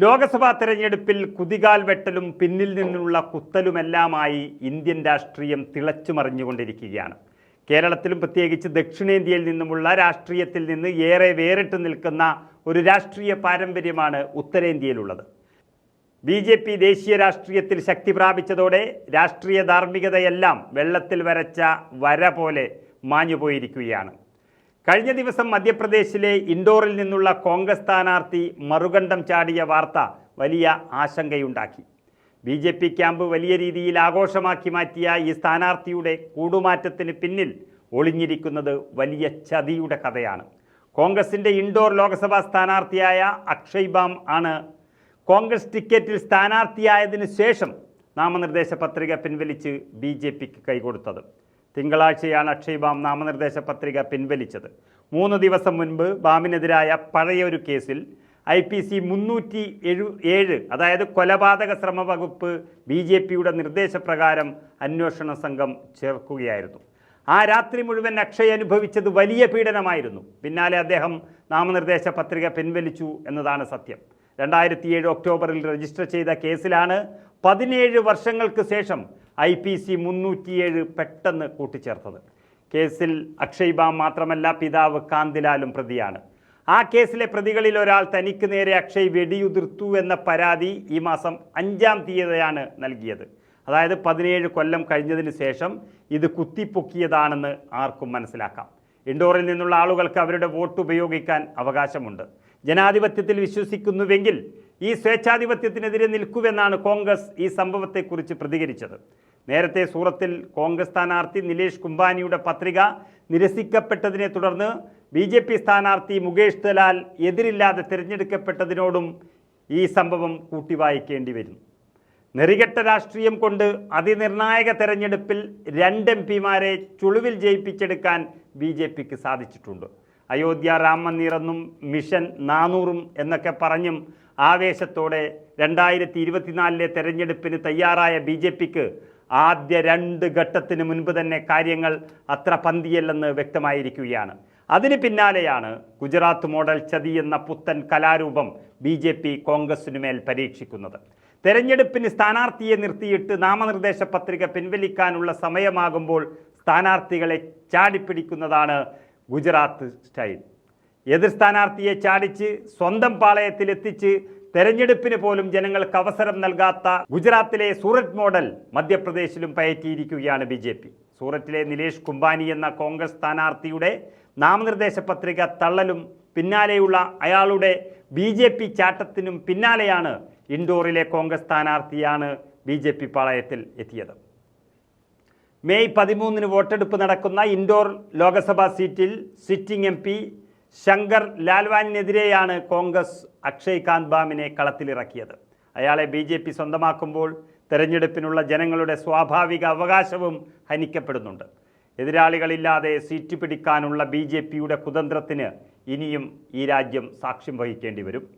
ലോക്സഭാ തെരഞ്ഞെടുപ്പിൽ കുതികാൽ വെട്ടലും പിന്നിൽ നിന്നുള്ള കുത്തലുമെല്ലാമായി ഇന്ത്യൻ രാഷ്ട്രീയം തിളച്ചുമറിഞ്ഞുകൊണ്ടിരിക്കുകയാണ്. കേരളത്തിലും പ്രത്യേകിച്ച് ദക്ഷിണേന്ത്യയിൽ നിന്നുമുള്ള രാഷ്ട്രീയത്തിൽ നിന്ന് ഏറെ വേറിട്ട് നിൽക്കുന്ന ഒരു രാഷ്ട്രീയ പാരമ്പര്യമാണ് ഉത്തരേന്ത്യയിലുള്ളത്. ബി ജെ പി ദേശീയ രാഷ്ട്രീയത്തിൽ ശക്തി പ്രാപിച്ചതോടെ രാഷ്ട്രീയ ധാർമ്മികതയെല്ലാം വെള്ളത്തിൽ വരച്ച വര പോലെ മാഞ്ഞുപോയിരിക്കുകയാണ്. കഴിഞ്ഞ ദിവസം മധ്യപ്രദേശിലെ ഇൻഡോറിൽ നിന്നുള്ള കോൺഗ്രസ് സ്ഥാനാർത്ഥി മറുകണ്ഠം ചാടിയ വാർത്ത വലിയ ആശങ്കയുണ്ടാക്കി. ബി ജെ പി ക്യാമ്പ് വലിയ രീതിയിൽ ആഘോഷമാക്കി മാറ്റിയ ഈ സ്ഥാനാർത്ഥിയുടെ കൂടുമാറ്റത്തിന് പിന്നിൽ ഒളിഞ്ഞിരിക്കുന്നത് വലിയ ചതിയുടെ കഥയാണ്. കോൺഗ്രസിന്റെ ഇൻഡോർ ലോക്സഭാ സ്ഥാനാർത്ഥിയായ അക്ഷയ് ബാം ആണ്. കോൺഗ്രസ് ടിക്കറ്റിൽ സ്ഥാനാർത്ഥിയായതിനു ശേഷം നാമനിർദ്ദേശ പത്രിക പിൻവലിച്ച് ബി ജെ പിക്ക് കൈകൊടുത്തത്. തിങ്കളാഴ്ചയാണ് അക്ഷയ് ബാം നാമനിർദ്ദേശ പത്രിക പിൻവലിച്ചത്. മൂന്ന് ദിവസം മുൻപ് ബാമിനെതിരായ പഴയൊരു കേസിൽ ഐ പി സി മുന്നൂറ്റി എഴു ഏഴ് അതായത് കൊലപാതക ശ്രമ വകുപ്പ് ബി ജെ പിയുടെ നിർദ്ദേശപ്രകാരം അന്വേഷണ സംഘം ചേർക്കുകയായിരുന്നു. ആ രാത്രി മുഴുവൻ അക്ഷയ് അനുഭവിച്ചത് വലിയ പീഡനമായിരുന്നു. പിന്നാലെ അദ്ദേഹം നാമനിർദ്ദേശ പത്രിക പിൻവലിച്ചു എന്നതാണ് സത്യം. രണ്ടായിരത്തി ഏഴ് ഒക്ടോബറിൽ രജിസ്റ്റർ ചെയ്ത കേസിലാണ് പതിനേഴ് വർഷങ്ങൾക്ക് ശേഷം ഐ പി സി മുന്നൂറ്റിയേഴ് പെട്ടെന്ന് കൂട്ടിച്ചേർത്തത്. കേസിൽ അക്ഷയ് ബാം മാത്രമല്ല പിതാവ് കാന്തിലാലും പ്രതിയാണ്. ആ കേസിലെ പ്രതികളിൽ ഒരാൾ തനിക്ക് നേരെ അക്ഷയ് വെടിയുതിർത്തു എന്ന പരാതി ഈ മാസം അഞ്ചാം തീയതിയാണ് നൽകിയത്. അതായത് പതിനേഴ് കൊല്ലം കഴിഞ്ഞതിന് ശേഷം ഇത് കുത്തിപ്പൊക്കിയതാണെന്ന് ആർക്കും മനസ്സിലാക്കാം. ഇൻഡോറിൽ നിന്നുള്ള ആളുകൾക്ക് അവരുടെ വോട്ട് ഉപയോഗിക്കാൻ അവകാശമുണ്ട്. ജനാധിപത്യത്തിൽ വിശ്വസിക്കുന്നുവെങ്കിൽ ഈ സ്വേച്ഛാധിപത്യത്തിനെതിരെ നിൽക്കുവെന്നാണ് കോൺഗ്രസ് ഈ സംഭവത്തെക്കുറിച്ച് പ്രതികരിച്ചത്. നേരത്തെ സൂറത്തിൽ കോൺഗ്രസ് സ്ഥാനാർത്ഥി നിലേഷ് കുംബാനിയുടെ പത്രിക നിരസിക്കപ്പെട്ടതിനെ തുടർന്ന് ബി ജെ പി സ്ഥാനാർത്ഥി മുകേഷ് ദലാൽ എതിരില്ലാതെ തിരഞ്ഞെടുക്കപ്പെട്ടതിനോടും ഈ സംഭവം കൂട്ടിവായിക്കേണ്ടി വരും. നെറികെട്ട രാഷ്ട്രീയം കൊണ്ട് അതിനിർണായക തെരഞ്ഞെടുപ്പിൽ രണ്ട് എം പിമാരെ ചുളിവിൽ ജയിപ്പിച്ചെടുക്കാൻ ബി ജെ പിക്ക് സാധിച്ചിട്ടുണ്ട്. അയോധ്യ രാം മന്ദിറെന്നും മിഷൻ നാനൂറും എന്നൊക്കെ പറഞ്ഞും ആവേശത്തോടെ രണ്ടായിരത്തി ഇരുപത്തിനാലിലെ തെരഞ്ഞെടുപ്പിന് തയ്യാറായ ബി ജെ പിക്ക് ആദ്യ രണ്ട് ഘട്ടത്തിന് മുൻപ് തന്നെ കാര്യങ്ങൾ അത്ര പന്തിയല്ലെന്ന് വ്യക്തമായിരിക്കുകയാണ്. അതിന് പിന്നാലെയാണ് ഗുജറാത്ത് മോഡൽ ചതി എന്ന പുത്തൻ കലാരൂപം ബി ജെ പി കോൺഗ്രസിനുമേൽ പരീക്ഷിക്കുന്നത്. തെരഞ്ഞെടുപ്പിന് സ്ഥാനാർത്ഥിയെ നിർത്തിയിട്ട് നാമനിർദ്ദേശ പത്രിക പിൻവലിക്കാനുള്ള സമയമാകുമ്പോൾ സ്ഥാനാർത്ഥികളെ ചാടിപ്പിടിക്കുന്നതാണ് ഗുജറാത്ത് സ്റ്റൈൽ. എതിർ സ്ഥാനാർത്ഥിയെ ചാടിച്ച് സ്വന്തം പാളയത്തിലെത്തിച്ച് തെരഞ്ഞെടുപ്പിന് പോലും ജനങ്ങൾക്ക് അവസരം നൽകാത്ത ഗുജറാത്തിലെ സൂററ്റ് മോഡൽ മധ്യപ്രദേശിലും പയറ്റിയിരിക്കുകയാണ് ബി ജെ പി. സൂററ്റിലെ നിലേഷ് കുംബാനി എന്ന കോൺഗ്രസ് സ്ഥാനാർത്ഥിയുടെ നാമനിർദ്ദേശ പത്രിക തള്ളലും പിന്നാലെയുള്ള അയാളുടെ ബി ജെ പി ചാട്ടത്തിനും പിന്നാലെയാണ് ഇൻഡോറിലെ കോൺഗ്രസ് സ്ഥാനാർത്ഥിയാണ് ബി ജെ പി പാളയത്തിൽ എത്തിയത്. മെയ് പതിമൂന്നിന് വോട്ടെടുപ്പ് നടക്കുന്ന ഇൻഡോർ ലോക്സഭാ സീറ്റിൽ സിറ്റിംഗ് എം പി ശങ്കർ ലാൽവാനിനെതിരെയാണ് കോൺഗ്രസ് അക്ഷയ് കാന്ത് ബാമിനെ കളത്തിലിറക്കിയത്. അയാളെ ബി ജെ പി സ്വന്തമാക്കുമ്പോൾ തെരഞ്ഞെടുപ്പിനുള്ള ജനങ്ങളുടെ സ്വാഭാവിക അവകാശവും ഹനിക്കപ്പെടുന്നുണ്ട്. എതിരാളികളില്ലാതെ സീറ്റ് പിടിക്കാനുള്ള ബി ജെ പിയുടെ കുതന്ത്രത്തിന് ഇനിയും ഈ രാജ്യം സാക്ഷ്യം വഹിക്കേണ്ടി വരും.